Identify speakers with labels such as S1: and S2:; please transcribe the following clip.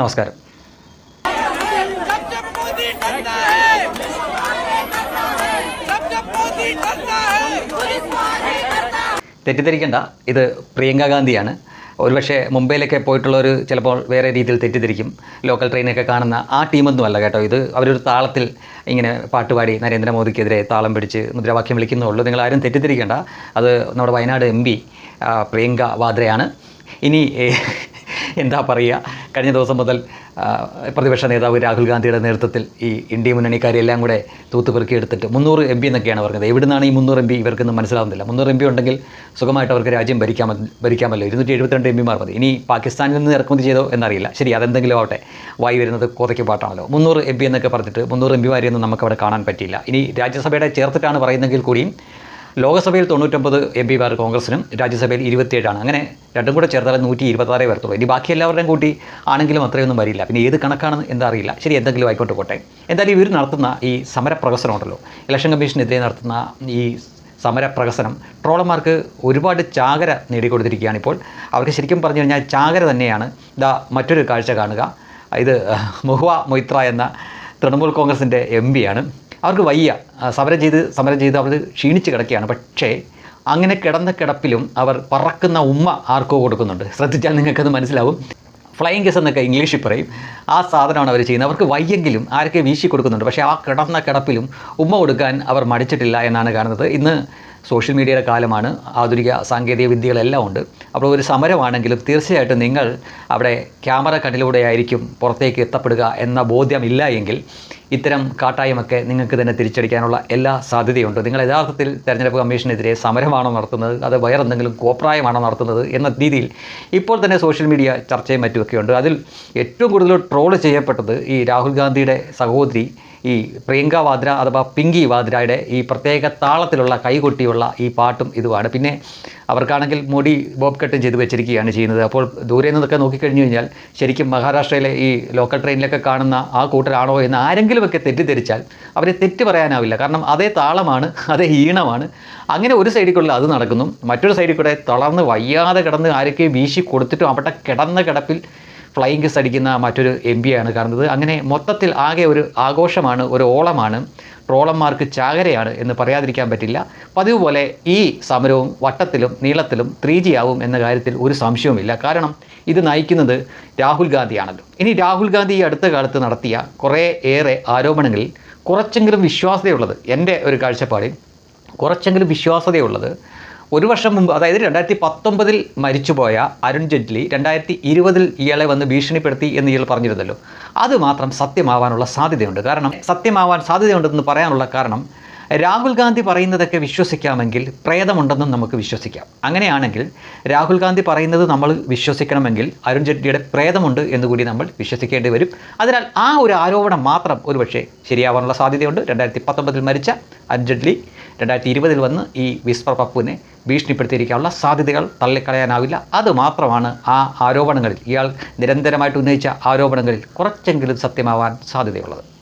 S1: നമസ്കാരം. തെറ്റിദ്ധരിക്കേണ്ട. ഇത് പ്രിയങ്ക ഗാന്ധിയാണ്. ഒരുപക്ഷെ മുംബൈയിലൊക്കെ പോയിട്ടുള്ളവർ ചിലപ്പോൾ വേറെ രീതിയിൽ തെറ്റിദ്ധരിക്കും. ലോക്കൽ ട്രെയിനൊക്കെ കാണുന്ന ആ ടീമൊന്നുമല്ല കേട്ടോ ഇത്. അവരൊരു താളത്തിൽ ഇങ്ങനെ പാട്ടുപാടി നരേന്ദ്രമോദിക്കെതിരെ താളം പിടിച്ച് മുദ്രാവാക്യം വിളിക്കുന്നുള്ളൂ നിങ്ങൾ ആരും തെറ്റിദ്ധരിക്കേണ്ട. അത് നമ്മുടെ വയനാട് എം പി പ്രിയങ്ക വാദ്രയാണ്. ഇനി എന്താ പറയുക? കഴിഞ്ഞ ദിവസം മുതൽ പ്രതിപക്ഷ നേതാവ് രാഹുൽ ഗാന്ധിയുടെ നേതൃത്വത്തിൽ ഈ ഇന്ത്യ മുന്നണിക്കാരെല്ലാം കൂടെ തൂത്തുപെറുക്കിയെടുത്തിട്ട് മുന്നൂറ് എം പി എന്നൊക്കെയാണ് പറഞ്ഞത്. എവിടുന്നാണ് ഈ മുന്നൂറ് എം പി ഇവർക്കൊന്നും മനസ്സിലാവുന്നില്ല. മുന്നൂറ് എം പി ഉണ്ടെങ്കിൽ സുഖമായിട്ട് അവർക്ക് രാജ്യം ഭരിക്കാമ ഭരിക്കാമല്ലോ. ഇരുന്നൂറ്റി എഴുപത്തിരണ്ട് എം പിമാർ മതി. ഇനി പാകിസ്ഥാനിൽ നിന്ന് ഇറക്കുമതി ചെയ്തോ എന്നറിയില്ല. ശരി അതെന്തെങ്കിലും ആവട്ടെ. വായി വരുന്നത് കോതയ്ക്ക് പാട്ടാണല്ലോ. മുന്നൂറ് എം പി എന്നൊക്കെ പറഞ്ഞിട്ട് മുന്നൂറ് എം പിമാരെയൊന്നും നമുക്കവിടെ കാണാൻ പറ്റിയില്ല. ഇനി രാജ്യസഭയുടെ ചേർത്തിട്ടാണ് പറയുന്നതെങ്കിൽ കൂടിയും ലോകസഭയിൽ തൊണ്ണൂറ്റൊമ്പത് എം പിമാർ കോൺഗ്രസിനും രാജ്യസഭയിൽ ഇരുപത്തിയേഴാണ്. അങ്ങനെ രണ്ടും കൂടെ ചേർത്താൽ നൂറ്റി ഇരുപത്താറേ വരത്തുള്ളൂ. ഇനി ബാക്കി എല്ലാവരുടെയും കൂട്ടി ആണെങ്കിലും അത്രയൊന്നും വരില്ല. പിന്നെ ഏത് കണക്കാണെന്ന് എന്താ അറിയില്ല. ശരി എന്തെങ്കിലും ആയിക്കോട്ടെ പോട്ടെ. എന്തായാലും ഇവർ നടത്തുന്ന ഈ സമരപ്രകസനം ഉണ്ടല്ലോ. ഇലക്ഷൻ കമ്മീഷനെതിരെ നടത്തുന്ന ഈ സമരപ്രകസനം ട്രോളർമാർക്ക് ഒരുപാട് ചാകര നേടിക്കൊടുത്തിരിക്കുകയാണ് ഇപ്പോൾ. അവർക്ക് ശരിക്കും പറഞ്ഞു കഴിഞ്ഞാൽ ചാകര തന്നെയാണ്. ഇതാ മറ്റൊരു കാഴ്ച കാണുക. ഇത് മുഹ്വ മൊയ്ത്ര എന്ന തൃണമൂൽ കോൺഗ്രസിന്റെ എം പിയാണ് അവർക്ക് വയ്യ. സമരം ചെയ്ത് സമരം ചെയ്ത് അവർ ക്ഷീണിച്ച് കിടക്കുകയാണ്. പക്ഷേ അങ്ങനെ കിടന്ന കിടപ്പിലും അവർ പറക്കുന്ന ഉമ്മ ആർക്കോ കൊടുക്കുന്നുണ്ട്. ശ്രദ്ധിച്ചാൽ നിങ്ങൾക്കത് മനസ്സിലാവും. ഫ്ലൈയിങ് കിസ് എന്നൊക്കെ ഇംഗ്ലീഷിൽ പറയും. ആ സാധനമാണ് അവർ ചെയ്യുന്നത്. അവർക്ക് വയ്യെങ്കിലും ആരൊക്കെ വീശി കൊടുക്കുന്നുണ്ട്. പക്ഷേ ആ കിടന്ന കിടപ്പിലും ഉമ്മ കൊടുക്കാൻ അവർ മടിച്ചിട്ടില്ല എന്നാണ് കാണുന്നത്. ഇന്ന് സോഷ്യൽ മീഡിയയുടെ കാലമാണ്. ആധുനിക സാങ്കേതിക വിദ്യകളെല്ലാം ഉണ്ട്. അപ്പോൾ ഒരു സമരമാണെങ്കിലും തീർച്ചയായിട്ടും നിങ്ങൾ അവിടെ ക്യാമറ കണ്ണിലൂടെ ആയിരിക്കും പുറത്തേക്ക് എത്തപ്പെടുക എന്ന ബോധ്യമില്ല എങ്കിൽ ഇത്തരം കാട്ടായമൊക്കെ നിങ്ങൾക്ക് തന്നെ തിരിച്ചടിക്കാനുള്ള എല്ലാ സാധ്യതയുണ്ട്. നിങ്ങൾ യഥാർത്ഥത്തിൽ തെരഞ്ഞെടുപ്പ് കമ്മീഷനെതിരെ സമരമാണോ നടത്തുന്നത്? അത് വേറെന്തെങ്കിലും കോപ്രായമാണോ നടത്തുന്നത് എന്ന രീതിയിൽ ഇപ്പോൾ തന്നെ സോഷ്യൽ മീഡിയ ചർച്ചയും മറ്റുമൊക്കെ ഉണ്ട്. അതിൽ ഏറ്റവും കൂടുതൽ ട്രോൾ ചെയ്യപ്പെട്ടത് ഈ രാഹുൽ ഗാന്ധിയുടെ സഹോദരി ഈ പ്രിയങ്ക വാദ്ര അഥവാ പിങ്കി വാദ്രയുടെ ഈ പ്രത്യേക താളത്തിലുള്ള കൈകൊട്ടിയുള്ള ഈ പാട്ടും ഇതുമാണ്. പിന്നെ അവർക്കാണെങ്കിൽ മുടി ബോബ് കട്ടും ചെയ്ത് വെച്ചിരിക്കുകയാണ് ചെയ്യുന്നത്. അപ്പോൾ ദൂരെ നിന്നൊക്കെ നോക്കിക്കഴിഞ്ഞു കഴിഞ്ഞാൽ ശരിക്കും മഹാരാഷ്ട്രയിലെ ഈ ലോക്കൽ ട്രെയിനിലൊക്കെ കാണുന്ന ആ കൂട്ടരാണോ എന്ന് ആരെങ്കിലുമൊക്കെ തെറ്റിദ്ധരിച്ചാൽ അവരെ തെറ്റ് പറയാനാവില്ല. കാരണം അതേ താളമാണ് അതേ ഈണമാണ്. അങ്ങനെ ഒരു സൈഡിൽ കൂടെ അത് നടക്കുന്നു. മറ്റൊരു സൈഡിൽ കൂടെ തളർന്ന് വയ്യാതെ കിടന്ന് ആരൊക്കെ വീശി കൊടുത്തിട്ടും അവിടെ കിടന്ന കിടപ്പിൽ ഫ്ലൈയിങ് കിസ് അടിക്കുന്ന മറ്റൊരു എം പിയാണ് കാണുന്നത്. അങ്ങനെ മൊത്തത്തിൽ ആകെ ഒരു ആഘോഷമാണ് ഒരു ഓളമാണ്. ട്രോളന്മാർക്ക് ചാകരയാണ് എന്ന് പറയാതിരിക്കാൻ പറ്റില്ല. പതിവ് പോലെ ഈ സമരവും വട്ടത്തിലും നീളത്തിലും ത്രീ ജി ആവും എന്ന കാര്യത്തിൽ ഒരു സംശയവുമില്ല. കാരണം ഇത് നയിക്കുന്നത് രാഹുൽ ഗാന്ധിയാണല്ലോ. ഇനി രാഹുൽ ഗാന്ധി ഈ അടുത്ത കാലത്ത് നടത്തിയ കുറേ ഏറെ ആരോപണങ്ങളിൽ കുറച്ചെങ്കിലും വിശ്വാസതയുള്ളത് എന്റെ ഒരു കാഴ്ചപ്പാടിൽ കുറച്ചെങ്കിലും വിശ്വാസ്യതയുള്ളത് ഒരു വർഷം മുമ്പ് അതായത് രണ്ടായിരത്തി പത്തൊമ്പതിൽ മരിച്ചുപോയ അരുൺ ജെയ്റ്റ്ലി രണ്ടായിരത്തി ഇരുപതിൽ ഇയാളെ വന്ന് ഭീഷണിപ്പെടുത്തി എന്ന് ഇയാൾ പറഞ്ഞിരുന്നല്ലോ. അത് മാത്രം സത്യമാവാനുള്ള സാധ്യതയുണ്ട്. കാരണം സത്യമാവാൻ സാധ്യതയുണ്ടെന്ന് പറയാനുള്ള കാരണം രാഹുൽ ഗാന്ധി പറയുന്നതൊക്കെ വിശ്വസിക്കാമെങ്കിൽ പ്രേതമുണ്ടെന്നും നമുക്ക് വിശ്വസിക്കാം. അങ്ങനെയാണെങ്കിൽ രാഹുൽ ഗാന്ധി പറയുന്നത് നമ്മൾ വിശ്വസിക്കണമെങ്കിൽ അരുൺ ജെയ്റ്റ്ലിയുടെ പ്രേതമുണ്ട് എന്നുകൂടി നമ്മൾ വിശ്വസിക്കേണ്ടി വരും. അതിനാൽ ആ ഒരു ആരോപണം മാത്രം ഒരുപക്ഷെ ശരിയാവാനുള്ള സാധ്യതയുണ്ട്. രണ്ടായിരത്തി പത്തൊമ്പതിൽ മരിച്ച അരുൺ ജെയ്റ്റ്ലി രണ്ടായിരത്തി ഇരുപതിൽ വന്ന് ഈ വിസ്പർ പപ്പുവിനെ ഭീഷണിപ്പെടുത്തിയിരിക്കാനുള്ള സാധ്യതകൾ തള്ളിക്കളയാനാവില്ല. അതുമാത്രമാണ് ആ ആരോപണങ്ങളിൽ ഇയാൾ നിരന്തരമായിട്ട് ഉന്നയിച്ച ആരോപണങ്ങളിൽ കുറച്ചെങ്കിലും സത്യമാവാൻ സാധ്യതയുള്ളത്.